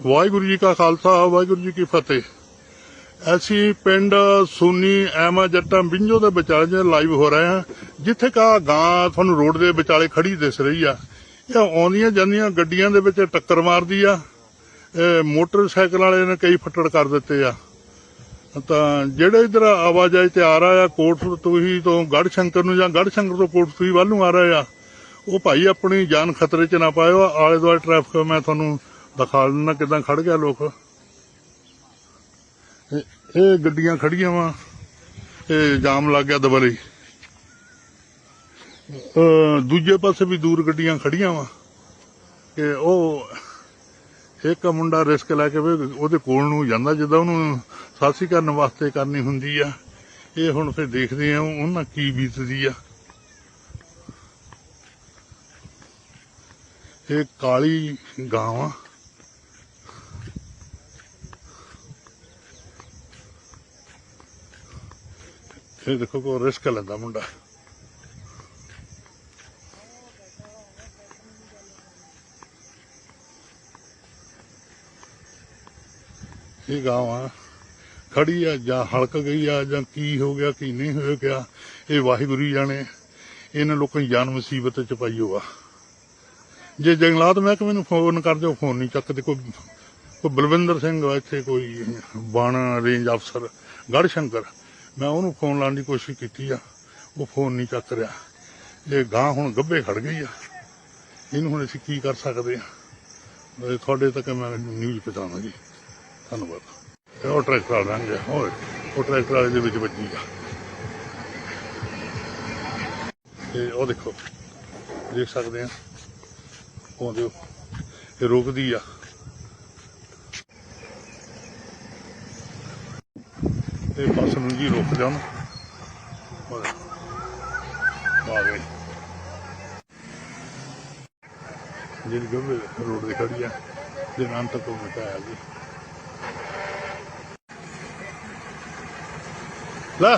ਵਾਹਿਗੁਰੂ ਜੀ ਕਾ ਖਾਲਸਾ, ਵਾਹਿਗੁਰੂ ਜੀ ਕੀ ਫਤਿਹ। ਅਸੀਂ ਪਿੰਡ ਸੂਨੀ ਐਮਾ ਜੱਟਾਂ ਬਿੰਜੋ ਦੇ ਵਿਚਾਲੇ ਜੇ ਲਾਈਵ ਹੋ ਰਹੇ ਹਾਂ, ਜਿੱਥੇ ਕਾ ਗਾਂ ਤੁਹਾਨੂੰ ਰੋਡ ਦੇ ਵਿਚਾਲੇ ਖੜੀ ਦਿਸ ਰਹੀ ਆ। ਇਹ ਆਉਂਦੀਆਂ ਜਾਂਦੀਆਂ ਗੱਡੀਆਂ ਦੇ ਵਿੱਚ ਟੱਕਰ ਮਾਰਦੀ ਆ, ਇਹ ਮੋਟਰਸਾਈਕਲ ਵਾਲੇ ਨੇ ਕਈ ਫੱਟੜ ਕਰ ਦਿੱਤੇ ਆ। ਤਾਂ ਜਿਹੜੇ ਇਧਰ ਆਵਾਜਾਈ ਤੇ ਆ ਰਹਾ ਆ ਕੋਟ ਤੋਂ ਤੋਂ ਗੜ ਸ਼ੰਕਰ ਨੂੰ ਜਾਂ ਗੜ ਸ਼ੰਕਰ ਤੋਂ ਕੋਟ ਤੋਂ ਵੱਲ ਨੂੰ ਆ ਰਹੇ ਆ, ਉਹ ਭਾਈ ਆਪਣੀ ਜਾਨ ਖਤਰੇ 'ਚ ਨਾ ਪਾਇਓ ਆਲੇ ਦੁਆਲੇ ਟ੍ਰੈਫਿਕ, ਮੈਂ ਤੁਹਾਨੂੰ ਦਿਖਾ ਲੈਣਾ ਕਿਦਾਂ ਖੜ ਗਿਆ ਲੋਕ। ਇਹ- ਗੱਡੀਆਂ ਖੜੀਆਂ ਵਾ। ਇਹ ਜਾਮ ਲੱਗ ਗਿਆ ਦਬਲੇ ਦੂਜੇ ਪਾਸੇ ਵੀ ਦੂਰ ਗੱਡੀਆਂ ਖੜੀਆਂ ਵਾ। ਕਿ ਉਹ ਇੱਕ ਮੁੰਡਾ ਰਿਸਕ ਲੈ ਕੇ ਵੀ ਉਹਦੇ ਕੋਲ ਨੂੰ ਜਾਂਦਾ, ਜਿੱਦਾਂ ਉਹਨੂੰ ਸਾਸੀ ਕਰਨ ਵਾਸਤੇ ਕਰਨੀ ਹੁੰਦੀ ਆ। ਇਹ ਹੁਣ ਫਿਰ ਦੇਖਦੇ ਆ ਉਹਨਾਂ ਕੀ ਬੀਤਦੀ ਆ। ਇਹ ਕਾਲੀ ਗਾਂ ਆ ਇਹ ਦੇਖੋ ਕੋ ਰਿਸਕ ਲੈਂਦਾ ਮੁੰਡਾ। ਇਹ ਗਾਂ ਆ। ਖੜੀ ਆ ਜਾਂ ਹਲਕ ਗਈ ਆ ਜਾਂ ਕੀ ਹੋ ਗਿਆ, ਕੀ ਨਹੀਂ ਹੋ ਗਿਆ, ਇਹ ਵਾਹਿਗੁਰੂ ਜਾਣੇ। ਇਹਨਾਂ ਲੋਕਾਂ ਦੀ ਜਾਨ ਮੁਸੀਬਤ ਚ ਪਾਈ ਹੋਆ। ਜੇ ਜੰਗਲਾਤ ਮਹਿਕਮੇ ਨੂੰ ਫੋਨ ਕਰ ਦਿਓ, ਫੋਨ ਨਹੀਂ ਚੱਕਦੇ। ਕੋਈ ਕੋਈ ਬਲਵਿੰਦਰ ਸਿੰਘ ਇੱਥੇ, ਕੋਈ ਬਣ ਰੇਂਜ ਅਫਸਰ ਗੜ ਸ਼ੰਕਰ ਮੈਂ ਉਹਨੂੰ ਫੋਨ ਲਾਉਣ ਦੀ ਕੋਸ਼ਿਸ਼ ਕੀਤੀ ਆ। ਉਹ ਫੋਨ ਨਹੀਂ ਚੱਕ ਰਿਹਾ। ਇਹ ਗਾਂ ਹੁਣ ਗੱਭੇ ਖੜ ਗਈ ਆ। ਇਹਨੂੰ ਹੁਣ ਅਸੀਂ ਕੀ ਕਰ ਸਕਦੇ ਆ? ਤੁਹਾਡੇ ਤੱਕ ਮੈਂ ਨਿਊਜ਼ ਪਹੁੰਚਾਉਣਾ ਜੀ ਧੰਨਵਾਦ। ਇਹ ਉਹ ਟਰੈਕਟਰ ਵਾਲਾ ਲੰਘ ਹੋਰ ਉਹ ਟਰੈਕਟਰ ਵਾਲੇ ਦੇ ਵਿੱਚ ਵੱਜੀ ਆ। ਤੇ ਉਹ ਦੇਖੋ, ਦੇਖ ਸਕਦੇ ਆ। ਉਹ ਹੋ ਇਹ ਰੁਕਦੀ ਆ। ਤੇ ਬੱਸ ਨੂੰ ਜੀ ਰੋਕ ਜਾਣ। ਉਹ ਆ ਗਏ ਜਿਹੜੀ ਗੱਭੇ ਰੋਡ ਤੇ ਖੜੀ ਆ ਦੇ ਨਾਮ ਤੱਕ ਉਹ ਮਿਟਾਇਆ ਜੀ। ਲੈ।